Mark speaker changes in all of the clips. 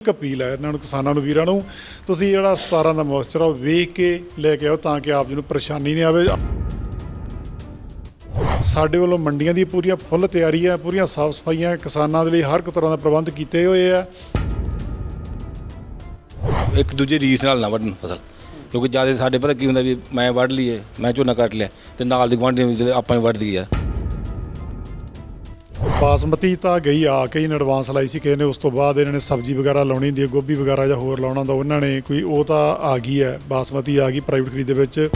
Speaker 1: ਇੱਕ ਅਪੀਲ ਹੈ ਇਹਨਾਂ ਨੂੰ, ਕਿਸਾਨਾਂ ਨੂੰ, ਵੀਰਾਂ ਨੂੰ, ਤੁਸੀਂ ਜਿਹੜਾ 17 ਦਾ ਮੋਇਸਚਰ ਆ ਉਹ ਵੇਖ ਕੇ ਲੈ ਕੇ ਆਓ ਤਾਂ ਕਿ ਆਪ ਜੀ ਨੂੰ ਪਰੇਸ਼ਾਨੀ ਨਹੀਂ ਆਵੇ। ਸਾਡੇ ਵੱਲੋਂ ਮੰਡੀਆਂ ਦੀ ਪੂਰੀਆਂ ਫੁੱਲ ਤਿਆਰੀ ਹੈ ਪੂਰੀਆਂ ਸਾਫ਼ ਸਫਾਈਆਂ ਕਿਸਾਨਾਂ ਦੇ ਲਈ ਹਰ ਇੱਕ ਤਰ੍ਹਾਂ ਦਾ ਪ੍ਰਬੰਧ ਕੀਤੇ ਹੋਏ ਆ।
Speaker 2: ਇੱਕ ਦੂਜੇ ਰੀਸ ਨਾਲ ਨਾ ਵੱਢਣ ਫਸਲ, ਕਿਉਂਕਿ ਜ਼ਿਆਦਾ ਸਾਡੇ ਪਤਾ ਕੀ ਹੁੰਦਾ ਵੀ ਮੈਂ ਵੱਢ ਲਈਏ, ਮੈਂ ਝੋਨਾ ਕੱਟ ਲਿਆ ਤੇ ਨਾਲ ਦੀ ਗੁਆਂਢੀ ਆਪਾਂ ਹੀ ਵੱਢ ਦਈਏ।
Speaker 1: ਬਾਸਮਤੀ ਤਾਂ ਗਈ ਆ ਕੇ ਹੀ ਐਡਵਾਂਸ ਲਾਈ ਸੀ ਕਿਸੇ ਨੇ ਉਸ ਤੋਂ ਬਾਅਦ ਇਹਨਾਂ ਨੇ ਸਬਜ਼ੀ ਵਗੈਰਾ ਲਾਉਣੀ ਹੁੰਦੀ ਹੈ, ਗੋਭੀ ਵਗੈਰਾ ਜਾਂ ਹੋਰ ਲਾਉਣਾ ਹੁੰਦਾ, ਉਹਨਾਂ ਨੇ ਕੋਈ ਉਹ ਤਾਂ ਆ ਗਈ ਹੈ, ਬਾਸਮਤੀ ਆ ਗਈ ਪ੍ਰਾਈਵੇਟ ਖਰੀਦ ਦੇ ਵਿੱਚ।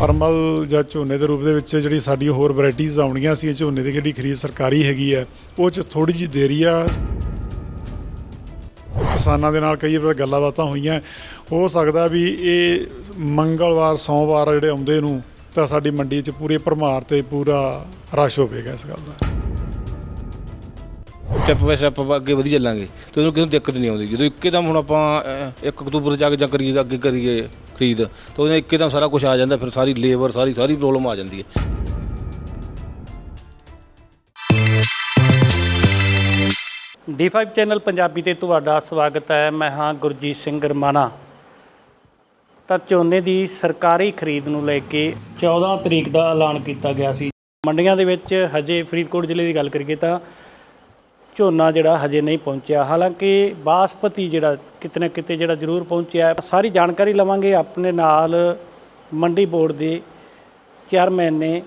Speaker 1: ਪਰਮਲ ਜਾਂ ਝੋਨੇ ਦੇ ਰੂਪ ਦੇ ਵਿੱਚ ਜਿਹੜੀ ਸਾਡੀ ਹੋਰ ਵੈਰਾਈਟੀਆਂ ਆਉਣੀਆਂ ਸੀ ਝੋਨੇ ਦੀ ਜਿਹੜੀ ਖਰੀਦ ਸਰਕਾਰੀ ਹੈਗੀ ਹੈ, ਉਹ ਚ ਥੋੜੀ ਜਿਹੀ ਦੇਰੀ ਆ। ਕਿਸਾਨਾਂ ਦੇ ਨਾਲ ਕਈ ਵਾਰ ਗੱਲਾਂ ਬਾਤਾਂ ਹੋਈਆਂ, ਹੋ ਸਕਦਾ ਵੀ ਇਹ ਮੰਗਲਵਾਰ, ਸੋਮਵਾਰ ਜਿਹੜੇ ਆਉਂਦੇ ਨੂੰ ਤਾਂ ਸਾਡੀ ਮੰਡੀ 'ਚ ਪੂਰੇ ਭਰਮਾਰ ਤੇ ਪੂਰਾ ਰਸ਼ ਹੋਵੇਗਾ ਇਸ ਗੱਲ ਦਾ।
Speaker 2: ਸਟੈਪ ਬਾਈ ਸਟੈਪ ਆਪਾਂ ਅੱਗੇ ਵਧੀ ਚੱਲਾਂਗੇ। ਤੇ ਉਹਨੂੰ ਕਿਸੇ ਨੂੰ ਦਿੱਕਤ ਨਹੀਂ ਆਉਂਦੀ। ਜਦੋਂ ਇੱਕਦਮ ਹੁਣ ਆਪਾਂ 1 ਅਕਤੂਬਰ ਜਾ ਕੇ ਜਾਂ ਕਰੀਏ ਅੱਗੇ ਕਰੀਏ ਖਰੀਦ ਤਾਂ ਉਹਨੇ ਇੱਕਦਮ ਸਾਰਾ ਕੁਝ ਆ ਜਾਂਦਾ ਫਿਰ ਸਾਰੀ ਲੇਬਰ ਸਾਰੀ ਸਾਰੀ ਪ੍ਰੋਬਲਮ ਆ ਜਾਂਦੀ ਹੈ।
Speaker 3: D5 ਚੈਨਲ ਪੰਜਾਬੀ ਤੇ ਤੁਹਾਡਾ ਸਵਾਗਤ ਹੈ। ਮੈਂ ਹਾਂ ਗੁਰਜੀਤ ਸਿੰਘ ਗਰਮਾਨਾ ਤਾਂ ਝੋਨੇ ਦੀ ਸਰਕਾਰੀ ਖਰੀਦ ਨੂੰ ਲੈ ਕੇ 14 ਤਰੀਕ ਦਾ ਐਲਾਨ ਕੀਤਾ ਗਿਆ ਸੀ। ਮੰਡੀਆਂ ਦੇ ਵਿੱਚ ਹਜੇ ਫਰੀਦਕੋਟ ਜ਼ਿਲ੍ਹੇ ਦੀ ਗੱਲ ਕਰੀਏ ਤਾਂ ਝੋਨਾ ਜਿਹੜਾ ਹਜੇ ਨਹੀਂ ਪਹੁੰਚਿਆ। ਹਾਲਾਂਕਿ ਬਾਸਪਤੀ ਜਿਹੜਾ ਕਿਤੇ ਨਾ ਕਿਤੇ ਜਿਹੜਾ ਜ਼ਰੂਰ ਪਹੁੰਚਿਆ ਸਾਰੀ ਜਾਣਕਾਰੀ ਲਵਾਂਗੇ ਆਪਣੇ ਨਾਲ ਮੰਡੀ ਬੋਰਡ ਦੇ ਚੇਅਰਮੈਨ ਨੇ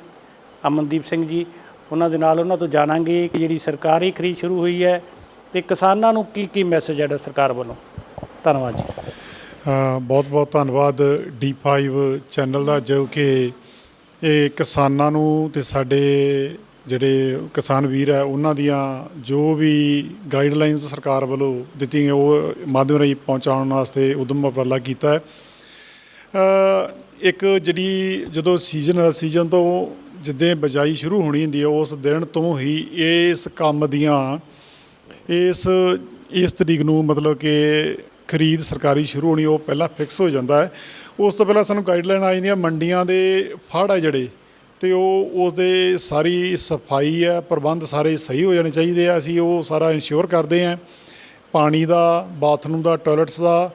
Speaker 3: ਅਮਨਦੀਪ ਸਿੰਘ ਜੀ। ਉਹਨਾਂ ਦੇ ਨਾਲ ਉਹਨਾਂ ਤੋਂ ਜਾਣਾਂਗੇ ਕਿ ਜਿਹੜੀ ਸਰਕਾਰੀ ਖਰੀਦ ਸ਼ੁਰੂ ਹੋਈ ਹੈ ਤੇ ਕਿਸਾਨਾਂ ਨੂੰ ਕੀ ਕੀ ਮੈਸੇਜ ਹੈ ਸਰਕਾਰ ਵੱਲੋਂ। ਧੰਨਵਾਦ ਜੀ।
Speaker 1: ਬਹੁਤ ਬਹੁਤ ਧੰਨਵਾਦ D5 ਚੈਨਲ ਦਾ, ਜੋ ਕਿ ਇਹ ਕਿਸਾਨਾਂ ਨੂੰ ਤੇ ਸਾਡੇ ਜਿਹੜੇ ਕਿਸਾਨ ਵੀਰ ਹੈ, ਉਹਨਾਂ ਦੀਆਂ ਜੋ ਵੀ ਗਾਈਡਲਾਈਨਸ ਸਰਕਾਰ ਵੱਲੋਂ ਦਿੱਤੀਆਂ ਉਹ ਮਾਧਿਅਮ ਰਾਹੀਂ ਪਹੁੰਚਾਉਣ ਵਾਸਤੇ ਉਦਮ ਉਪਰਾਲਾ ਕੀਤਾ ਹੈ। ਇੱਕ ਜਿਹੜੀ ਜਦੋਂ ਸੀਜ਼ਨ ਸੀਜ਼ਨ ਤੋਂ ਜਿੱਦਾਂ ਬਜਾਈ ਸ਼ੁਰੂ ਹੋਣੀ ਹੁੰਦੀ ਹੈ, ਉਸ ਦਿਨ ਤੋਂ ਹੀ ਇਸ ਕੰਮ ਦੀਆਂ, ਇਸ ਇਸ ਤਰੀਕ ਨੂੰ ਮਤਲਬ ਕਿ ਖਰੀਦ ਸਰਕਾਰੀ ਸ਼ੁਰੂ ਹੋਣੀ, ਉਹ ਪਹਿਲਾਂ ਫਿਕਸ ਹੋ ਜਾਂਦਾ ਹੈ। ਉਸ ਤੋਂ ਪਹਿਲਾਂ ਸਾਨੂੰ ਗਾਈਡਲਾਈਨ ਆ ਜਾਂਦੀਆਂ, ਮੰਡੀਆਂ ਦੇ ਫੜ ਆ ਜਿਹੜੇ, ਤੇ ਉਹ ਉਹਦੇ ਸਾਰੀ ਸਫ਼ਾਈ ਹੈ, ਪ੍ਰਬੰਧ ਸਾਰੇ ਸਹੀ ਹੋ ਜਾਣੇ ਚਾਹੀਦੇ ਆ। ਅਸੀਂ ਉਹ ਸਾਰਾ ਇਨਸ਼ੋਰ ਕਰਦੇ ਆ ਪਾਣੀ ਦਾ ਬਾਥਰੂਮ ਦਾ ਟਾਇਲਟਸ ਦਾ,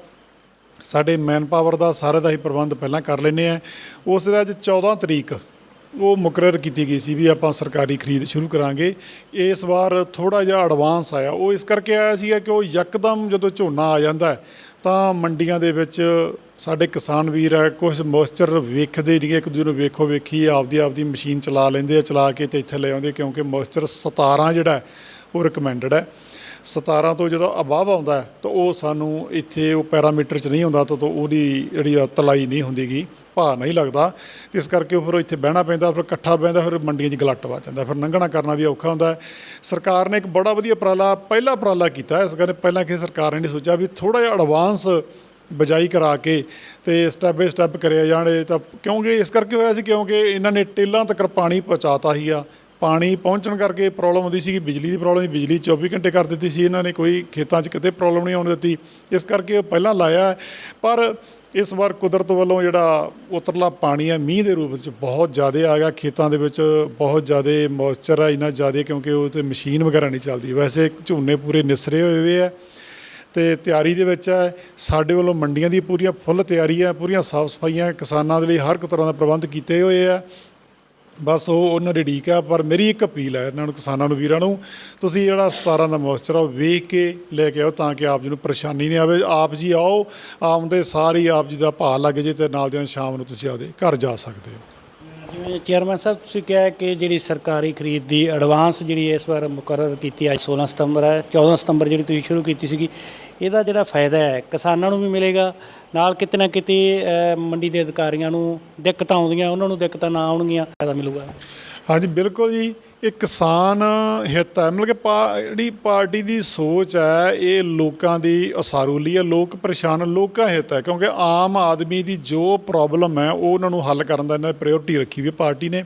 Speaker 1: ਸਾਡੇ ਮੈਨ ਪਾਵਰ ਦਾ ਸਾਰੇ ਦਾ ਹੀ ਪ੍ਰਬੰਧ ਪਹਿਲਾਂ ਕਰ ਲੈਨੇ ਆ ਉਸ ਦੇ ਅੱਜ 14 ਤਰੀਕ ਉਹ ਮੁਕਰਰ ਕੀਤੀ ਗਈ ਸੀ ਵੀ ਆਪਾਂ ਸਰਕਾਰੀ ਖਰੀਦ ਸ਼ੁਰੂ ਕਰਾਂਗੇ। ਇਸ ਵਾਰ ਥੋੜਾ ਜਿਹਾ ਐਡਵਾਂਸ ਆਇਆ। ਉਹ ਇਸ ਕਰਕੇ ਆਇਆ ਸੀਗਾ ਕਿ ਉਹ ਯਕਦਮ ਜਦੋਂ ਝੋਨਾ ਆ ਜਾਂਦਾ ਤਾਂ ਮੰਡੀਆਂ ਦੇ ਵਿੱਚ ਸਾਡੇ ਕਿਸਾਨ ਵੀਰ ਹੈ ਕੁਝ ਮੋਇਸਚਰ ਵੇਖਦੇ ਨਹੀਂ ਇੱਕ ਦੂਜੇ ਨੂੰ ਵੇਖੋ ਵੇਖੀ ਆਪਦੀ ਆਪਦੀ ਮਸ਼ੀਨ ਚਲਾ ਲੈਂਦੇ ਆ, ਚਲਾ ਕੇ ਤੇ ਇੱਥੇ ਲੈ ਆਉਂਦੇ ਕਿਉਂਕਿ ਮੋਇਸਚਰ 17 ਜਿਹੜਾ ਉਹ ਰਿਕਮੈਂਡਡ ਹੈ। 17 ਤੋਂ ਜਦੋਂ ਅਬਾਵ ਆਉਂਦਾ ਤਾਂ ਉਹ ਸਾਨੂੰ ਇੱਥੇ ਉਹ ਪੈਰਾਮੀਟਰ 'ਚ ਨਹੀਂ ਹੁੰਦਾ ਤਾਂ ਉਹਦੀ ਜਿਹੜੀ ਆ ਤਲਾਈ ਨਹੀਂ ਹੁੰਦੀਗੀ। ਭਾਅ ਨਹੀਂ ਲੱਗਦਾ। ਤੇ ਇਸ ਕਰਕੇ ਉਹ ਫਿਰ ਇੱਥੇ ਬਹਿਣਾ ਪੈਂਦਾ, ਫਿਰ ਇਕੱਠਾ ਬਹਿੰਦਾ, ਫਿਰ ਮੰਡੀਆਂ 'ਚ ਗਲੱਟ ਵਾ ਜਾਂਦਾ। ਫਿਰ ਲੰਘਣਾ ਕਰਨਾ ਵੀ ਔਖਾ ਹੁੰਦਾ। ਸਰਕਾਰ ਨੇ ਇੱਕ ਬੜਾ ਵਧੀਆ ਉਪਰਾਲਾ, ਪਹਿਲਾ ਉਪਰਾਲਾ ਕੀਤਾ। ਇਸ ਕਰਕੇ ਪਹਿਲਾਂ ਕਿਸੇ ਸਰਕਾਰ ਨੇ ਨਹੀਂ ਸੋਚਿਆ ਵੀ ਥੋੜਾ ਜਿਹਾ ਐਡਵਾਂਸ ਬਜਾਈ ਕਰਾ ਕੇ ਤੇ ਸਟੈਪ ਬਾਈ ਸਟੈਪ ਕਰਿਆ ਜਾਣੇ। ਤਾਂ ਕਿਉਂਕਿ ਇਸ ਕਰਕੇ ਹੋਇਆ ਸੀ ਕਿਉਂਕਿ ਇਹਨਾਂ ਨੇ ਟੇਲਾਂ ਤੱਕ ਪਾਣੀ ਪਹੁੰਚਾਤਾ ਹੀ ਆ। ਪਾਣੀ ਪਹੁੰਚਣ ਕਰਕੇ ਪ੍ਰੋਬਲਮ ਆਉਂਦੀ ਸੀ ਬਿਜਲੀ ਦੀ ਪ੍ਰੋਬਲਮ ਬਿਜਲੀ 24 ਘੰਟੇ ਕਰ ਦਿੱਤੀ ਸੀ, ਇਹਨਾਂ ਨੇ ਕੋਈ ਖੇਤਾਂ 'ਚ ਕਿਤੇ ਪ੍ਰੋਬਲਮ ਨਹੀਂ ਆਉਣ ਦਿੱਤੀ। ਇਸ ਕਰਕੇ ਉਹ ਪਹਿਲਾਂ ਲਾਇਆ, ਪਰ ਇਸ ਵਾਰ ਕੁਦਰਤ ਵੱਲੋਂ ਜਿਹੜਾ ਉਤਰਲਾ ਪਾਣੀ ਹੈ ਮੀਂਹ ਦੇ ਰੂਪ ਵਿੱਚ ਬਹੁਤ ਜ਼ਿਆਦਾ ਆ ਗਿਆ। ਖੇਤਾਂ ਦੇ ਵਿੱਚ ਬਹੁਤ ਜ਼ਿਆਦਾ ਮੋਇਸਚਰ ਹੈ ਇੰਨਾ ਜ਼ਿਆਦਾ ਕਿਉਂਕਿ ਉਹ ਤੇ ਮਸ਼ੀਨ ਵਗੈਰਾ ਨਹੀਂ ਚੱਲਦੀ। ਵੈਸੇ ਝੋਨੇ ਪੂਰੇ ਨਿਸਰੇ ਹੋਏ ਹੋਏ ਆ ਤੇ ਤਿਆਰੀ ਦੇ ਵਿੱਚ ਹੈ ਸਾਡੇ ਵੱਲੋਂ ਮੰਡੀਆਂ ਦੀ ਪੂਰੀਆਂ ਫੁੱਲ ਤਿਆਰੀ ਹੈ ਪੂਰੀਆਂ ਸਾਫ਼ ਸਫਾਈਆਂ ਕਿਸਾਨਾਂ ਦੇ ਲਈ ਹਰ ਇੱਕ ਤਰ੍ਹਾਂ ਦਾ ਪ੍ਰਬੰਧ ਕੀਤੇ ਹੋਏ ਆ। ਬਸ ਉਹ ਉਹਨਾਂ ਦੀ ਢੀਕ ਆ, ਪਰ ਮੇਰੀ ਇੱਕ ਅਪੀਲ ਹੈ ਇਹਨਾਂ ਨੂੰ, ਕਿਸਾਨਾਂ ਨੂੰ, ਵੀਰਾਂ ਨੂੰ, ਤੁਸੀਂ ਜਿਹੜਾ 17 ਦਾ ਮੋਇਸਚਰ ਆ ਉਹ ਵੇਖ ਕੇ ਲੈ ਕੇ ਆਓ ਤਾਂ ਕਿ ਆਪ ਜੀ ਨੂੰ ਪਰੇਸ਼ਾਨੀ ਨਹੀਂ ਆਵੇ। ਆਪ ਜੀ ਆਓ, ਆਉਂਦੇ ਸਾਰੀ ਆਪ ਜੀ ਦਾ ਭਾਅ ਲੱਗ ਜੇ ਤੇ ਨਾਲ ਦੀ ਨਾਲ ਸ਼ਾਮ ਨੂੰ ਤੁਸੀਂ ਆਪਦੇ ਘਰ ਜਾ ਸਕਦੇ ਹੋ।
Speaker 3: ਜਿਵੇਂ ਚੇਅਰਮੈਨ ਸਾਹਿਬ, ਤੁਸੀਂ ਕਿਹਾ ਕਿ ਜਿਹੜੀ ਸਰਕਾਰੀ ਖਰੀਦ ਦੀ ਐਡਵਾਂਸ ਜਿਹੜੀ ਇਸ ਵਾਰ ਮੁਕਰਰ ਕੀਤੀ ਅੱਜ 16 ਸਤੰਬਰ ਹੈ 14 ਸਤੰਬਰ ਜਿਹੜੀ ਤੁਸੀਂ ਸ਼ੁਰੂ ਕੀਤੀ ਸੀਗੀ, ਇਹਦਾ ਜਿਹੜਾ ਫਾਇਦਾ ਹੈ, ਕਿਸਾਨਾਂ ਨੂੰ ਵੀ ਮਿਲੇਗਾ, ਨਾਲ ਕਿਤੇ ਨਾ ਕਿਤੇ ਮੰਡੀ ਦੇ ਅਧਿਕਾਰੀਆਂ ਨੂੰ ਦਿੱਕਤਾਂ ਆਉਂਦੀਆਂ, ਉਹਨਾਂ ਨੂੰ ਦਿੱਕਤਾਂ ਨਾ ਆਉਣਗੀਆਂ, ਫਾਇਦਾ ਮਿਲੂਗਾ।
Speaker 1: ਹਾਂਜੀ, ਬਿਲਕੁਲ ਜੀ। ਇਹ ਕਿਸਾਨ ਹਿੱਤ ਹੈ। ਮਤਲਬ ਕਿ ਪਾ- ਜਿਹੜੀ ਪਾਰਟੀ ਦੀ ਸੋਚ ਹੈ, ਇਹ ਲੋਕਾਂ ਦੀ ਅਸਾਰੂਲੀ ਹੈ। ਲੋਕ ਪਰੇਸ਼ਾਨ ਲੋਕਾਂ ਹਿੱਤ ਹੈ। ਕਿਉਂਕਿ ਆਮ ਆਦਮੀ ਦੀ ਜੋ ਪ੍ਰੋਬਲਮ ਹੈ, ਉਹ ਉਹਨਾਂ ਨੂੰ ਹੱਲ ਕਰਨ ਦਾ ਇਹਨਾਂ ਨੇ ਪ੍ਰਾਇੋਰਟੀ ਰੱਖੀ ਵੀ ਪਾਰਟੀ ਨੇ।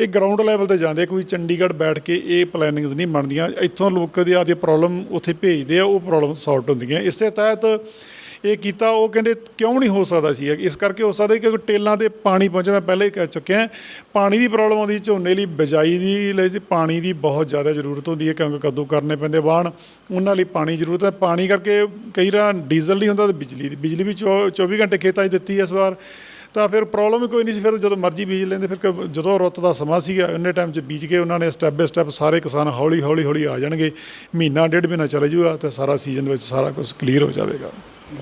Speaker 1: ਇਹ ਗਰਾਊਂਡ ਲੈਵਲ ਤੇ ਜਾਂਦੇ ਕੋਈ ਚੰਡੀਗੜ੍ਹ ਬੈਠ ਕੇ ਇਹ ਪਲੈਨਿੰਗਸ ਨਹੀਂ ਬਣਦੀਆਂ। ਇੱਥੋਂ ਲੋਕ ਦੀ ਆਦੀ ਪ੍ਰੋਬਲਮ ਉੱਥੇ ਭੇਜਦੇ ਆ, ਉਹ ਪ੍ਰੋਬਲਮ ਸੌਲਟ ਹੁੰਦੀਆਂ। ਇਸੇ ਤਹਿਤ ਇਹ ਕੀਤਾ, ਉਹ ਕਹਿੰਦੇ ਕਿਉਂ ਨਹੀਂ ਹੋ ਸਕਦਾ ਸੀ? ਇਸ ਕਰਕੇ ਹੋ ਸਕਦਾ ਸੀ ਕਿਉਂਕਿ ਟੇਲਾਂ ਤੇ ਪਾਣੀ ਪਹੁੰਚਿਆ, ਮੈਂ ਪਹਿਲਾਂ ਹੀ ਕਹਿ ਚੁੱਕਿਆ ਪਾਣੀ ਦੀ ਪ੍ਰੋਬਲਮ ਆਉਂਦੀ ਝੋਨੇ ਲਈ ਬਿਜਾਈ ਦੀ ਲਈ ਸੀ। ਪਾਣੀ ਦੀ ਬਹੁਤ ਜ਼ਿਆਦਾ ਜ਼ਰੂਰਤ ਹੁੰਦੀ ਹੈ, ਕਿਉਂਕਿ ਕੱਦੂ ਕਰਨੇ ਪੈਂਦੇ ਬਾਣ ਉਹਨਾਂ ਲਈ ਪਾਣੀ ਜ਼ਰੂਰਤ ਹੈ। ਪਾਣੀ ਕਰਕੇ ਕਈ ਵਾਰ ਡੀਜ਼ਲ ਨਹੀਂ ਹੁੰਦਾ, ਤੇ ਬਿਜਲੀ ਦੀ ਬਿਜਲੀ ਵੀ ਚੌ- 24 ਘੰਟੇ ਖੇਤਾਂ 'ਚ ਦਿੱਤੀ ਇਸ ਵਾਰ। ਤਾਂ ਫਿਰ ਪ੍ਰੋਬਲਮ ਹੀ ਕੋਈ ਨਹੀਂ ਸੀ ਫਿਰ ਜਦੋਂ ਮਰਜ਼ੀ ਬੀਜ ਲੈਂਦੇ ਫਿਰ ਕ- ਜਦੋਂ ਰੁੱਤ ਦਾ ਸਮਾਂ ਸੀਗਾ ਇੰਨੇ ਟਾਈਮ 'ਚ ਬੀਜ ਕੇ ਉਹਨਾਂ ਨੇ ਸਟੈਪ ਬਾਏ ਸਟੈਪ ਸਾਰੇ ਕਿਸਾਨ ਹੌਲੀ ਹੌਲੀ ਹੌਲੀ ਆ ਜਾਣਗੇ। ਮਹੀਨਾ ਡੇਢ ਮਹੀਨਾ ਚੱਲ ਜੂਗਾ ਤੇ ਸਾਰਾ ਸੀਜ਼ਨ ਵਿੱਚ ਸਾਰਾ ਕੁਝ ਕਲੀਅਰ ਹੋ ਜਾਵੇਗਾ।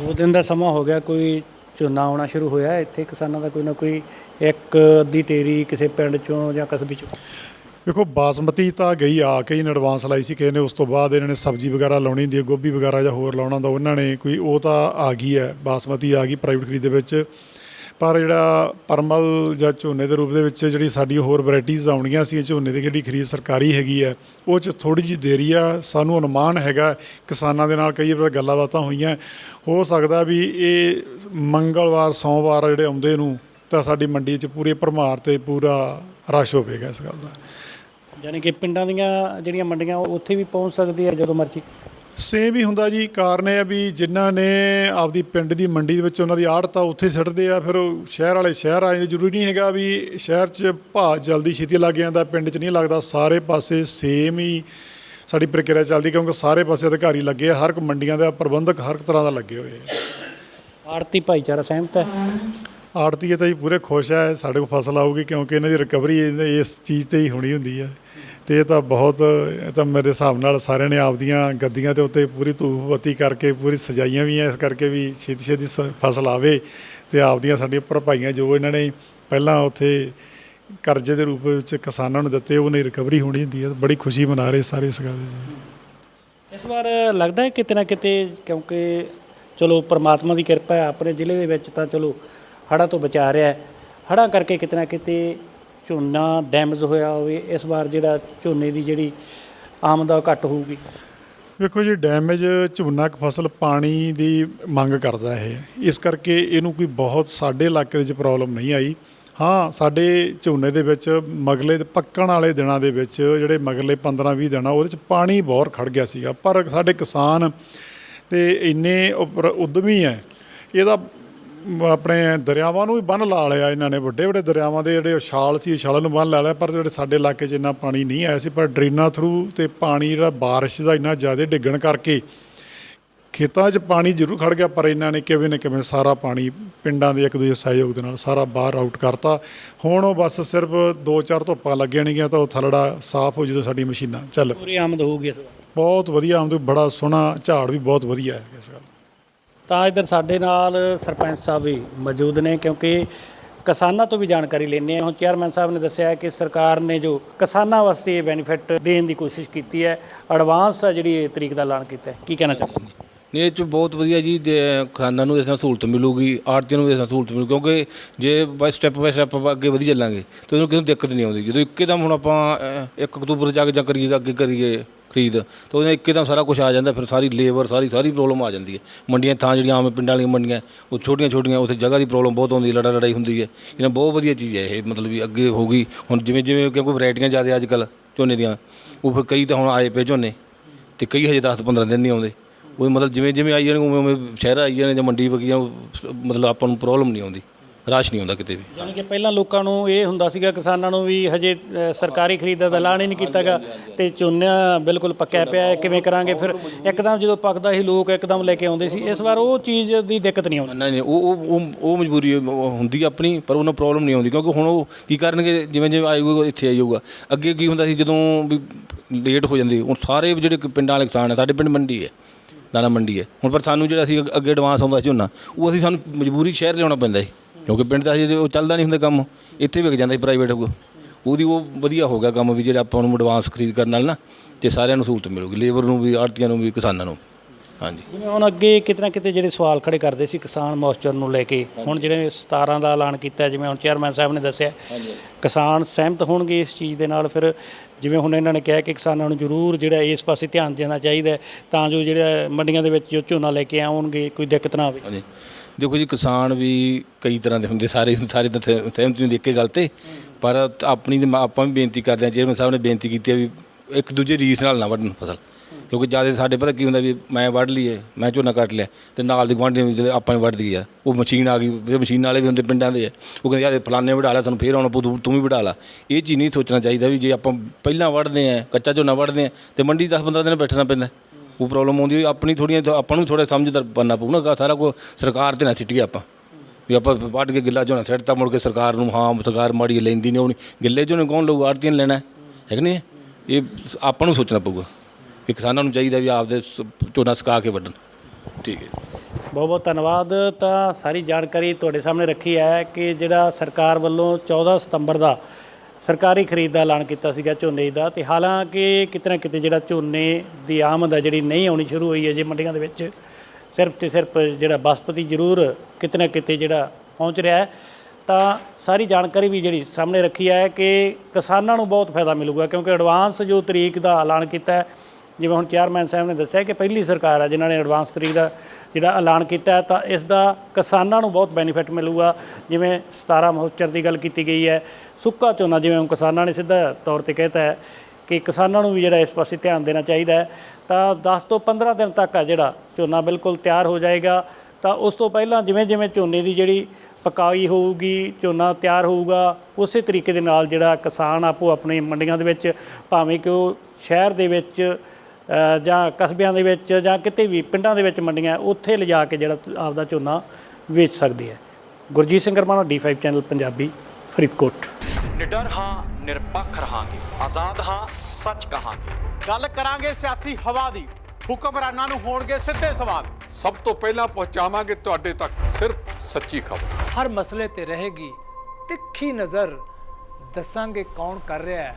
Speaker 3: ਦੋ ਦਿਨ ਦਾ ਸਮਾਂ ਹੋ ਗਿਆ ਕੋਈ ਝੋਨਾ ਆਉਣਾ ਸ਼ੁਰੂ ਹੋਇਆ ਇੱਥੇ ਕਿਸਾਨਾਂ ਦਾ? ਕੋਈ ਨਾ ਕੋਈ ਇੱਕ ਅੱਧੀ ਟੇਰੀ ਕਿਸੇ ਪਿੰਡ ਚੋਂ ਜਾਂ ਕਸਬੇ ਚੋਂ?
Speaker 1: ਵੇਖੋ ਬਾਸਮਤੀ ਤਾਂ ਗਈ ਆ ਕੇ ਹੀ ਐਡਵਾਂਸ ਲਾਈ ਸੀ ਕਿਸੇ ਨੇ ਉਸ ਤੋਂ ਬਾਅਦ ਇਹਨਾਂ ਨੇ ਸਬਜ਼ੀ ਵਗੈਰਾ ਲਾਉਣੀ ਹੁੰਦੀ ਹੈ ਗੋਭੀ ਵਗੈਰਾ ਜਾਂ ਹੋਰ ਲਾਉਣਾ ਹੁੰਦਾ ਉਹਨਾਂ ਨੇ ਕੋਈ ਉਹ ਤਾਂ ਆ ਗਈ ਹੈ ਬਾਸਮਤੀ ਆ ਗਈ ਪ੍ਰਾਈਵੇਟ ਖਰੀਦ ਦੇ ਵਿੱਚ। ਪਰ ਜਿਹੜਾ ਪਰਮਲ ਜਾਂ ਝੋਨੇ ਦੇ ਰੂਪ ਦੇ ਵਿੱਚ ਜਿਹੜੀ ਸਾਡੀ ਹੋਰ ਵੈਰਾਈਟੀਆਂ ਆਉਣੀਆਂ ਸੀ ਝੋਨੇ ਦੀ ਜਿਹੜੀ ਖਰੀਦ ਸਰਕਾਰੀ ਹੈਗੀ ਹੈ, ਉਹ ਚ ਥੋੜੀ ਜਿਹੀ ਦੇਰੀ ਆ, ਸਾਨੂੰ ਅਨੁਮਾਨ ਹੈਗਾ, ਕਿਸਾਨਾਂ ਦੇ ਨਾਲ ਕਈ ਵਾਰ ਗੱਲਾਂ ਬਾਤਾਂ ਹੋਈਆਂ। ਹੋ ਸਕਦਾ ਵੀ ਇਹ ਮੰਗਲਵਾਰ, ਸੋਮਵਾਰ ਜਿਹੜੇ ਆਉਂਦੇ ਨੂੰ, ਤਾਂ ਸਾਡੀ ਮੰਡੀ 'ਚ ਪੂਰੇ ਭਰਮਾਰ ਤੇ ਪੂਰਾ ਰਸ਼ ਹੋਵੇਗਾ ਇਸ ਗੱਲ ਦਾ।
Speaker 3: ਯਾਨੀ ਕਿ ਪਿੰਡਾਂ ਦੀਆਂ ਜਿਹੜੀਆਂ ਮੰਡੀਆਂ, ਉਹ ਉੱਥੇ ਵੀ ਪਹੁੰਚ ਸਕਦੀ ਹੈ ਜਦੋਂ ਮਰਜ਼ੀ?
Speaker 1: ਸੇਮ ਹੀ ਹੁੰਦਾ ਜੀ ਕਾਰਨ ਇਹ ਆ ਵੀ ਜਿਨ੍ਹਾਂ ਨੇ ਆਪਦੀ ਪਿੰਡ ਦੀ ਮੰਡੀ ਦੇ ਵਿੱਚ ਉਹਨਾਂ ਦੀ ਆੜਤ ਆ ਉੱਥੇ ਸਿੱਟਦੇ ਆ ਫਿਰ ਉਹ ਸ਼ਹਿਰ ਵਾਲੇ ਸ਼ਹਿਰ ਆਏ ਜ਼ਰੂਰੀ ਨਹੀਂ ਹੈਗਾ ਵੀ ਸ਼ਹਿਰ 'ਚ ਭਾਅ ਜਲਦੀ ਛੇਤੀ ਲੱਗ ਜਾਂਦਾ ਪਿੰਡ 'ਚ ਨਹੀਂ ਲੱਗਦਾ ਸਾਰੇ ਪਾਸੇ ਸੇਮ ਹੀ ਸਾਡੀ ਪ੍ਰਕਿਰਿਆ ਚੱਲਦੀ ਕਿਉਂਕਿ ਸਾਰੇ ਪਾਸੇ ਅਧਿਕਾਰੀ ਲੱਗੇ ਆ ਹਰ ਇੱਕ ਮੰਡੀਆਂ ਦਾ ਪ੍ਰਬੰਧਕ ਹਰ ਇੱਕ ਤਰ੍ਹਾਂ ਦਾ ਲੱਗੇ ਹੋਏ ਆ।
Speaker 3: ਆੜਤੀ ਭਾਈਚਾਰਾ ਸਹਿਮਤ ਹੈ?
Speaker 1: ਆੜਤੀਏ ਤਾਂ ਜੀ ਪੂਰੇ ਖੁਸ਼ ਹੈ ਸਾਡੇ ਕੋਲ ਫਸਲ ਆਊਗੀ ਕਿਉਂਕਿ ਇਹਨਾਂ ਦੀ ਰਿਕਵਰੀ ਇਸ ਚੀਜ਼ ਤੇ ਹੀ ਹੋਣੀ ਹੁੰਦੀ ਹੈ ਤੇ ਇਹ ਤਾਂ ਬਹੁਤ, ਇਹ ਤਾਂ ਮੇਰੇ ਹਿਸਾਬ ਨਾਲ ਸਾਰਿਆਂ ਨੇ ਆਪਦੀਆਂ ਗੱਦੀਆਂ ਦੇ ਉੱਤੇ ਪੂਰੀ ਧੂਫ ਬੱਤੀ ਕਰਕੇ, ਪੂਰੀ ਸਜਾਈਆਂ ਵੀ ਐ, ਇਸ ਕਰਕੇ ਵੀ ਛੇਤੀ ਛੇਤੀ ਸ- ਫਸਲ ਆਵੇ ਤੇ ਆਪਦੀਆਂ ਸਾਡੀਆਂ ਭਰਪਾਈਆਂ ਜੋ ਇਹਨਾਂ ਨੇ ਪਹਿਲਾਂ ਉੱਥੇ ਕਰਜ਼ੇ ਦੇ ਰੂਪ ਵਿੱਚ ਕਿਸਾਨਾਂ ਨੂੰ ਦਿੱਤੇ ਉਹਨੇ ਰਿਕਵਰੀ ਹੋਣੀ ਹੁੰਦੀ ਹੈ ਬੜੀ ਖੁਸ਼ੀ ਮਨਾ ਰਹੇ ਸਾਰੇ ਇਸ ਗੱਲ ਦੀ।
Speaker 3: ਇਸ ਵਾਰ ਲੱਗਦਾ ਹੈ ਕਿਤੇ ਨਾ ਕਿਤੇ, ਕਿਉਂਕਿ ਚਲੋ ਪ੍ਰਮਾਤਮਾ ਦੀ ਕਿਰਪਾ ਹੈ, ਆਪਣੇ ਜ਼ਿਲ੍ਹੇ ਦੇ ਵਿੱਚ ਤਾਂ ਚਲੋ ਹੜ੍ਹਾਂ ਤੋਂ ਬਚਾ ਰਿਹਾ ਹੈ। ਹੜ੍ਹਾਂ ਕਰਕੇ ਕਿਤੇ ਨਾ ਕਿਤੇ ਝੋਨਾ ਡੈਮੇਜ ਹੋਇਆ ਹੋਵੇ, ਇਸ ਵਾਰ ਜਿਹੜਾ ਝੋਨੇ ਦੀ ਜਿਹੜੀ ਆਮਦ ਆ ਉਹ ਘੱਟ ਹੋਊਗੀ।
Speaker 1: ਵੇਖੋ ਜੀ ਡੈਮੇਜ ਝੋਨਾ ਕ ਫਸਲ ਪਾਣੀ ਦੀ ਮੰਗ ਕਰਦਾ ਇਹ। ਇਸ ਕਰਕੇ ਇਹਨੂੰ ਕੋਈ ਬਹੁਤ ਸਾਡੇ ਇਲਾਕੇ ਦੇ ਵਿੱਚ ਪ੍ਰੋਬਲਮ ਨਹੀਂ ਆਈ। ਹਾਂ, ਸਾਡੇ ਝੋਨੇ ਦੇ ਵਿੱਚ ਮਗਲੇ ਦੇ ਪੱਕਣ ਵਾਲੇ ਦਿਨਾਂ ਦੇ ਵਿੱਚ ਜਿਹੜੇ ਮਗਲੇ 15-20 ਦਿਨ ਆ ਉਹਦੇ ਵਿੱਚ ਪਾਣੀ ਬਹੁਤ ਖੜ ਗਿਆ ਸੀਗਾ। ਪਰ ਸਾਡੇ ਕਿਸਾਨ ਤੇ ਇੰਨੇ ਉਪਰ ਉਦਮੀ ਹੈ, ਇਹਦਾ ਆਪਣੇ ਦਰਿਆਵਾਂ ਨੂੰ ਵੀ ਬੰਨ ਲਾ ਲਿਆ ਇਹਨਾਂ ਨੇ ਵੱਡੇ ਵੱਡੇ ਦਰਿਆਵਾਂ ਦੇ ਜਿਹੜੇ ਛਾਲ ਸੀ ਛਾਲ ਨੂੰ ਬੰਨ ਲਾ ਲਿਆ ਪਰ ਜਿਹੜੇ ਸਾਡੇ ਇਲਾਕੇ 'ਚ ਇੰਨਾ ਪਾਣੀ ਨਹੀਂ ਆਇਆ ਸੀ ਪਰ ਡਰੇਨਾਂ ਥਰੂ ਤੇ ਪਾਣੀ ਜਿਹੜਾ ਬਾਰਿਸ਼ ਦਾ ਇੰਨਾ ਜ਼ਿਆਦਾ ਡਿੱਗਣ ਕਰਕੇ ਖੇਤਾਂ 'ਚ ਪਾਣੀ ਜ਼ਰੂਰ ਖੜ ਗਿਆ ਪਰ ਇਹਨਾਂ ਨੇ ਕਿਵੇਂ ਨਾ ਕਿਵੇਂ ਸਾਰਾ ਪਾਣੀ ਪਿੰਡਾਂ ਦੇ ਇੱਕ ਦੂਜੇ ਸਹਿਯੋਗ ਦੇ ਨਾਲ ਸਾਰਾ ਬਾਹਰ ਆਊਟ ਕਰਤਾ। ਹੁਣ ਉਹ ਬਸ ਸਿਰਫ 2-4 ਧੁੱਪਾਂ ਲੱਗਣਗੀਆਂ ਤਾਂ ਉਹ ਥਲੜਾ ਸਾਫ਼ ਹੋ ਜਦੋਂ ਸਾਡੀ ਮਸ਼ੀਨਾਂ। ਚੱਲ।
Speaker 3: ਪੂਰੀ ਆਮਦ ਹੋਊਗੀ ਇਸ ਵਾਰ।
Speaker 1: ਬਹੁਤ ਵਧੀਆ ਆਉਂਦੇ ਬੜਾ ਸੋਹਣਾ ਝਾੜ ਵੀ ਬਹੁਤ ਵਧੀਆ ਹੈ ਇਸ ਗੱਲ।
Speaker 3: ਤਾਂ ਇਧਰ ਸਾਡੇ ਨਾਲ ਸਰਪੰਚ ਸਾਹਿਬ ਵੀ ਮੌਜੂਦ ਨੇ ਕਿਉਂਕਿ ਕਿਸਾਨਾਂ ਤੋਂ ਵੀ ਜਾਣਕਾਰੀ ਲੈਂਦੇ ਹਾਂ। ਹੁਣ ਚੇਅਰਮੈਨ ਸਾਹਿਬ ਨੇ ਦੱਸਿਆ ਕਿ ਸਰਕਾਰ ਨੇ ਜੋ ਕਿਸਾਨਾਂ ਵਾਸਤੇ ਇਹ ਬੈਨੀਫਿਟ ਦੇਣ ਦੀ ਕੋਸ਼ਿਸ਼ ਕੀਤੀ ਹੈ ਐਡਵਾਂਸ ਆ ਜਿਹੜੀ ਇਹ ਤਰੀਕ ਦਾ ਐਲਾਨ ਕੀਤਾ ਹੈ। ਕੀ ਕਹਿਣਾ ਚਾਹੁੰਦੇ
Speaker 2: ਨਹੀਂ, ਇਹ ਚ ਬਹੁਤ ਵਧੀਆ ਜੀ ਦੇ- ਕਿਸਾਨਾਂ ਨੂੰ ਇਸ ਨਾਲ ਸਹੂਲਤ ਮਿਲੂਗੀ ਆੜਤੀਆਂ ਨੂੰ ਇਸ ਨਾਲ ਸਹੂਲਤ ਮਿਲੂ, ਕਿਉਂਕਿ ਜੇ ਬਾਈ ਸਟੈਪ ਬਾਈ ਸਟੈਪ ਆਪਾਂ ਅੱਗੇ ਵਧੀ ਚੱਲਾਂਗੇ, ਤਾਂ ਉਹਨੂੰ ਕਿਸੇ ਨੂੰ ਦਿੱਕਤ ਨਹੀਂ ਆਉਂਦੀ। ਜਦੋਂ ਇੱਕਦਮ ਹੁਣ ਆਪਾਂ 1 ਅਕਤੂਬਰ ਜਾ ਕੇ ਜਾਂ ਕਰੀਏ, ਅੱਗੇ ਕਰੀਏ ਖਰੀਦ, ਤਾਂ ਉਹਨੇ ਇੱਕਦਮ ਸਾਰਾ ਕੁਝ ਆ ਜਾਂਦਾ, ਫਿਰ ਸਾਰੀ ਲੇਬਰ ਸਾਰੀ ਸਾਰੀ ਪ੍ਰੋਬਲਮ ਆ ਜਾਂਦੀ ਹੈ। ਮੰਡੀਆਂ, ਥਾਂ ਜਿਹੜੀਆਂ ਆਮ ਪਿੰਡਾਂ ਵਾਲੀਆਂ ਮੰਡੀਆਂ, ਉਹ ਛੋਟੀਆਂ ਛੋਟੀਆਂ ਉੱਥੇ ਜਗ੍ਹਾ ਦੀ ਪ੍ਰੋਬਲਮ ਬਹੁਤ ਆਉਂਦੀ ਲੜਾ ਲੜਾਈ ਹੁੰਦੀ ਹੈ। ਇਹਨਾਂ ਬਹੁਤ ਵਧੀਆ ਚੀਜ਼ ਹੈ ਇਹ, ਮਤਲਬ ਵੀ ਅੱਗੇ ਹੋ ਗਈ। ਹੁਣ ਜਿਵੇਂ ਜਿਵੇਂ ਕਿਉਂਕਿ ਵੈਰਾਈਟੀਆਂ ਜ਼ਿਆਦਾ ਅੱਜ ਕੱਲ ਝੋਨੇ ਦੀਆਂ, ਉਹ ਫਿਰ ਕਈ ਤਾਂ ਹੁਣ ਆਏ ਪਏ ਝੋਨੇ, ਤੇ ਕਈ ਹਜੇ 10 15 ਦਿਨ ਨਹੀਂ ਆਉਂਦੇ। ਉਹ ਮਤਲਬ ਜਿਵੇਂ ਜਿਵੇਂ ਆਈ ਜਾਣਗੇ ਉਵੇਂ ਉਵੇਂ ਸ਼ਹਿਰ ਆਈ ਜਾਣੇ ਜਾਂ ਮੰਡੀ ਵਗੀਆਂ ਮਤਲਬ ਆਪਾਂ ਨੂੰ ਪ੍ਰੋਬਲਮ ਨਹੀਂ ਆਉਂਦੀ। ਰਾਸ਼ ਨਹੀਂ ਆਉਂਦਾ ਕਿਤੇ ਵੀ।
Speaker 3: ਯਾਨੀ ਕਿ ਪਹਿਲਾਂ ਲੋਕਾਂ ਨੂੰ ਇਹ ਹੁੰਦਾ ਸੀਗਾ ਕਿਸਾਨਾਂ ਨੂੰ ਵੀ ਹਜੇ ਅ, ਸਰਕਾਰੀ ਖਰੀਦ ਦਾ ਐਲਾਨ ਹੀ ਨਹੀਂ ਕੀਤਾਗਾ ਤੇ ਝੋਨਾ ਬਿਲਕੁਲ ਪੱਕਿਆ ਪਿਆ ਹੈ ਕਿਵੇਂ ਕਰਾਂਗੇ? ਫਿਰ ਇੱਕਦਮ ਜਦੋਂ ਪੱਕਦਾ ਸੀ ਲੋਕ ਇੱਕਦਮ ਲੈ ਕੇ ਆਉਂਦੇ ਸੀ। ਇਸ ਵਾਰ ਉਹ ਚੀਜ਼ ਦੀ ਦਿੱਕਤ ਨਹੀਂ ਆਉਂਦੀ।
Speaker 2: ਨਹੀਂ ਨਹੀਂ ਉਹ ਉਹ ਉਹ ਉਹ ਮਜਬੂਰੀ ਹੁੰਦੀ ਆ ਆਪਣੀ ਪਰ ਉਹਨਾਂ ਪ੍ਰੋਬਲਮ ਨਹੀਂ ਆਉਂਦੀ ਕਿਉਂਕਿ ਹੁਣ ਉਹ ਕੀ ਕਰਨਗੇ? ਜਿਵੇਂ ਜਿਵੇਂ ਆਊਗਾ ਇੱਥੇ ਆਈ ਜਾਊਗਾ ਅੱਗੇ ਕੀ ਹੁੰਦਾ ਸੀ ਜਦੋਂ ਵੀ ਲੇਟ ਹੋ ਜਾਂਦੀ ਹੁਣ ਸਾਰੇ ਜਿਹੜੇ ਕ- ਪਿੰਡਾਂ ਵਾਲੇ ਕਿਸਾਨ ਹੈ ਸਾਡੇ ਪਿੰਡ ਮੰਡੀ ਹੈ ਦਾਣਾ ਮੰਡੀ ਹੈ। ਹੁਣ ਪਰ ਸਾਨੂੰ ਜਿਹੜਾ ਸੀ ਅੱਗੇ- ਅੱਗੇ ਐਡਵਾਂਸ ਆਉਂਦਾ ਸੀ ਝੋਨਾ ਉਹ ਅਸੀਂ ਸਾਨੂੰ ਮਜਬੂਰੀ ਸ਼ਹਿਰ ਲਿਆਉਣਾ ਪੈਂਦਾ ਸੀ। ਕਿਉਂਕਿ ਪਿੰਡ ਦਾ ਹਜੇ ਉਹ ਚੱਲਦਾ ਨਹੀਂ ਹੁੰਦਾ ਕੰਮ ਇੱਥੇ ਵਿਕ ਜਾਂਦਾ ਸੀ ਪ੍ਰਾਈਵੇਟ ਉਹਦੀ ਉਹ ਵਧੀਆ ਹੋ ਗਿਆ ਕੰਮ ਵੀ ਜਿਹੜਾ ਆਪਾਂ ਨੂੰ ਐਡਵਾਂਸ ਖਰੀਦ ਕਰਨ ਨਾਲ ਨਾ ਤੇ ਸਾਰਿਆਂ ਨੂੰ ਸਹੂਲਤ ਮਿਲੂਗੀ ਲੇਬਰ ਨੂੰ ਵੀ ਆੜਤੀਆਂ ਨੂੰ ਵੀ ਕਿਸਾਨਾਂ ਨੂੰ। ਹਾਂਜੀ।
Speaker 3: ਜਿਵੇਂ ਹੁਣ ਅੱਗੇ ਕਿਤੇ ਨਾ ਕਿਤੇ ਜਿਹੜੇ ਸਵਾਲ ਖੜੇ ਕਰਦੇ ਸੀ ਕਿਸਾਨ ਮੋਰਚਰ ਨੂੰ ਲੈ ਕੇ ਹੁਣ ਜਿਹੜੇ 17 ਦਾ ਐਲਾਨ ਕੀਤਾ ਜਿਵੇਂ ਹੁਣ ਚੇਅਰਮੈਨ ਸਾਹਿਬ ਨੇ ਦੱਸਿਆ ਕਿਸਾਨ ਸਹਿਮਤ ਹੋਣਗੇ ਇਸ ਚੀਜ਼ ਦੇ ਨਾਲ ਫਿਰ ਜਿਵੇਂ ਹੁਣ ਇਹਨਾਂ ਨੇ ਕਿਹਾ ਕਿ ਕਿਸਾਨਾਂ ਨੂੰ ਜ਼ਰੂਰ ਜਿਹੜਾ ਇਸ ਪਾਸੇ ਧਿਆਨ ਦੇਣਾ ਚਾਹੀਦਾ ਤਾਂ ਜੋ ਜਿਹੜਾ ਮੰਡੀਆਂ ਦੇ ਵਿੱਚ ਜੋ ਝੋਨਾ ਲੈ ਕੇ ਆਉਣਗੇ ਕੋਈ ਦਿੱਕਤ ਨਾ ਆਵੇ।
Speaker 2: ਹਾਂਜੀ। ਦੇਖੋ ਜੀ, ਕਿਸਾਨ ਵੀ ਕਈ ਤਰ੍ਹਾਂ ਦੇ ਹੁੰਦੇ, ਸਾਰੇ ਸਾਰੇ ਤਾਂ ਸਹਿ- ਸਹਿਮਤ ਨਹੀਂ ਦੇਖੇ ਗੱਲ ਤੇ। ਪਰ ਆਪਣੀ ਤੇ ਆਪਾਂ ਵੀ ਬੇਨਤੀ ਕਰਦੇ ਹਾਂ ਚੇਅਰਮੈਨ ਸਾਹਿਬ ਨੇ ਬੇਨਤੀ ਕੀਤੀ ਹੈ ਵੀ ਇੱਕ ਦੂਜੇ ਰੀਸ ਨਾਲ ਨਾ ਵੱਢਣ ਫਸਲ। ਕਿਉਂਕਿ ਜ਼ਿਆਦਾ ਸਾਡੇ ਪਤਾ ਕੀ ਹੁੰਦਾ ਵੀ ਮੈਂ ਵੱਢ ਲਈਏ ਮੈਂ ਝੋਨਾ ਕੱਟ ਲਿਆ, ਤੇ ਨਾਲ ਦੀ ਗੁਆਂਢੀ ਵੀ ਜਿਹੜੇ ਆਪਾਂ ਵੀ ਵੱਢ ਦਈਏ ਆ। ਉਹ ਮਸ਼ੀਨ ਆ ਗਈ, ਫਿਰ ਮਸ਼ੀਨ ਵਾਲੇ ਵੀ ਹੁੰਦੇ ਪਿੰਡਾਂ ਦੇ ਆ। ਉਹ ਕਹਿੰਦੇ, ਯਾਰ, ਫਲਾਣੇ ਵਢਾ ਲਿਆ ਤੁਹਾਨੂੰ ਫੇਰ ਆਉਣਾ ਪਊ, ਤੂੰ ਤੂੰ ਵੀ ਵਢਾ ਲਾ। ਇਹ ਚੀਜ਼ ਨਹੀਂ ਸੋਚਣਾ ਚਾਹੀਦਾ ਵੀ ਜੇ ਆਪਾਂ ਪਹਿਲਾਂ ਵੱਢਦੇ ਆ ਕੱਚਾ ਝੋਨਾ ਵੱਢਦੇ ਆ ਤੇ ਮੰਡੀ 10 15 ਦਿਨ ਬੈਠਣਾ ਪੈਂਦਾ। ਉਹ ਪ੍ਰੋਬਲਮ ਆਉਂਦੀ ਹੈ, ਆਪਣੀ ਥੋੜੀਆਂ ਆਪਾਂ ਨੂੰ ਥੋੜਾ ਸਮਝਦਾਰ ਬਣਨਾ ਪਊਗਾ ਸਾਰਾ ਕੋ ਸਰਕਾਰ ਤੇ ਨਾ ਸਿੱਟੀਏ ਆਪਾਂ। ਵੀ ਆਪਾਂ ਵੱਢ ਕੇ ਗਿੱਲਾ ਝੋਨਾ ਸਿੱਟਤਾ, ਮੁੜ ਕੇ ਸਰਕਾਰ ਨੂੰ, ਹਾਂ, ਸਰਕਾਰ ਮਾੜੀ ਲੈਂਦੀ ਨਹੀਂ ਹੋਣੀ ਗਿੱਲੇ ਝੋਨੇ ਕੌਣ ਲੋਕ ਆੜਤੀਆਂ ਨੇ ਲੈਣਾ ਹੈ ਕਿ ਨਹੀਂ ਇਹ ਆਪਾਂ ਨੂੰ ਸੋਚਣਾ ਪਊਗਾ ਕਿ ਕਿਸਾਨਾਂ ਨੂੰ ਚਾਹੀਦਾ ਵੀ ਆਪਦੇ ਸ- ਝੋਨਾ ਸੁਕਾ ਕੇ ਵੱਢਣ। ਠੀਕ ਹੈ
Speaker 3: ਬਹੁਤ ਬਹੁਤ ਧੰਨਵਾਦ। ਤਾਂ ਸਾਰੀ ਜਾਣਕਾਰੀ ਤੁਹਾਡੇ ਸਾਹਮਣੇ ਰੱਖੀ ਹੈ ਕਿ ਜਿਹੜਾ ਸਰਕਾਰ ਵੱਲੋਂ 14 ਸਤੰਬਰ ਦਾ ਸਰਕਾਰੀ ਖਰੀਦ ਦਾ ਐਲਾਨ ਕੀਤਾ ਸੀਗਾ ਝੋਨੇ ਦਾ ਤੇ ਹਾਲਾਂਕਿ ਕਿਤੇ ਨਾ ਕਿਤੇ ਜਿਹੜਾ ਝੋਨੇ ਦੀ ਆਮਦ ਹੈ ਜਿਹੜੀ ਨਹੀਂ ਆਉਣੀ ਸ਼ੁਰੂ ਹੋਈ ਹੈ ਜੇ ਮੰਡੀਆਂ ਦੇ ਵਿੱਚ, ਸਿਰਫ ਤੇ ਸਿਰਫ ਜਿਹੜਾ ਬਸਪਤੀ ਜ਼ਰੂਰ ਕਿਤੇ ਨਾ ਕਿਤੇ ਜਿਹੜਾ ਪਹੁੰਚ ਰਿਹਾ ਹੈ, ਤਾਂ ਸਾਰੀ ਜਾਣਕਾਰੀ ਵੀ ਜਿਹੜੀ ਸਾਹਮਣੇ ਰੱਖੀ ਹੈ ਕਿ ਕਿਸਾਨਾਂ ਨੂੰ ਬਹੁਤ ਫਾਇਦਾ ਮਿਲੂਗਾ ਕਿਉਂਕਿ ਐਡਵਾਂਸ ਜੋ ਤਰੀਕ ਦਾ ਐਲਾਨ ਕੀਤਾ ਹੈ ਜਿਵੇਂ ਹੁਣ ਚੇਅਰਮੈਨ ਸਾਹਿਬ ਨੇ ਦੱਸਿਆ ਕਿ ਪਹਿਲੀ ਸਰਕਾਰ ਆ ਜਿਨ੍ਹਾਂ ਨੇ ਐਡਵਾਂਸ ਤਰੀਕ ਦਾ ਜਿਹੜਾ ਐਲਾਨ ਕੀਤਾ ਤਾਂ ਇਸ ਦਾ ਕਿਸਾਨਾਂ ਨੂੰ ਬਹੁਤ ਬੈਨੀਫਿਟ ਮਿਲੂਗਾ। ਜਿਵੇਂ 17 ਮਹੋਚਰ ਦੀ ਗੱਲ ਕੀਤੀ ਗਈ ਹੈ, ਸੁੱਕਾ ਝੋਨਾ ਜਿਵੇਂ ਹੁਣ ਕਿਸਾਨਾਂ ਨੇ ਸਿੱਧਾ ਤੌਰ ਤੇ ਕਹਿਤਾ ਹੈ ਕਿ ਕਿਸਾਨਾਂ ਨੂੰ ਵੀ ਜਿਹੜਾ ਇਸ ਪਾਸੇ ਧਿਆਨ ਦੇਣਾ ਚਾਹੀਦਾ ਹੈ, ਤਾਂ 10 ਤੋਂ 15 ਦਿਨ ਤੱਕ ਆ ਜਿਹੜਾ ਝੋਨਾ ਬਿਲਕੁਲ ਤਿਆਰ ਹੋ ਜਾਏਗਾ। ਤਾਂ ਉਸ ਤੋਂ ਪਹਿਲਾਂ ਜਿਵੇਂ ਜਿਵੇਂ ਝੋਨੇ ਦੀ ਜਿਹੜੀ ਪਕਾਈ ਹੋਊਗੀ, ਝੋਨਾ ਤਿਆਰ ਹੋਊਗਾ, ਉਸੇ ਤਰੀਕੇ ਦੇ ਨਾਲ ਜਿਹੜਾ ਕਿਸਾਨ ਆਪੋ ਆਪਣੇ ਮੰਡੀਆਂ ਦੇ ਵਿੱਚ, ਭਾਵੇਂ ਕਿ ਉਹ ਸ਼ਹਿਰ ਦੇ ਵਿੱਚ ਜਾਂ ਕਸਬਿਆਂ ਦੇ ਵਿੱਚ ਜਾਂ ਕਿਤੇ ਵੀ ਪਿੰਡਾਂ ਦੇ ਵਿੱਚ ਮੰਡੀਆਂ ਉੱਥੇ ਲਿਜਾ ਕੇ ਜਿਹੜਾ ਆਪਦਾ ਝੋਨਾ ਵੇਚ ਸਕਦੀ ਹੈ। Gurjeet Singh Ramana D5 channel Punjabi Faridkot.
Speaker 4: ਨਿਡਰ ਹਾਂ ਨਿਰਪੱਖ ਰਹਾਂਗੇ। ਆਜ਼ਾਦ ਹਾਂ ਸੱਚ ਕਹਾਂਗੇ।
Speaker 5: ਗੱਲ ਕਰਾਂਗੇ ਸਿਆਸੀ ਹਵਾ ਦੀ। ਹੁਕਮਰਾਨਾਂ ਨੂੰ ਹੋਣਗੇ ਸਿੱਧੇ ਸਵਾਲ।
Speaker 6: ਸਭ ਤੋਂ ਪਹਿਲਾਂ ਪਹੁੰਚਾਵਾਂਗੇ ਤੁਹਾਡੇ ਤੱਕ ਸਿਰਫ ਸੱਚੀ ਖਬਰ।
Speaker 7: ਹਰ ਮਸਲੇ ਤੇ ਰਹੇਗੀ ਤਿੱਖੀ ਨਜ਼ਰ। ਦੱਸਾਂਗੇ ਕੌਣ ਕਰ ਰਿਹਾ ਹੈ।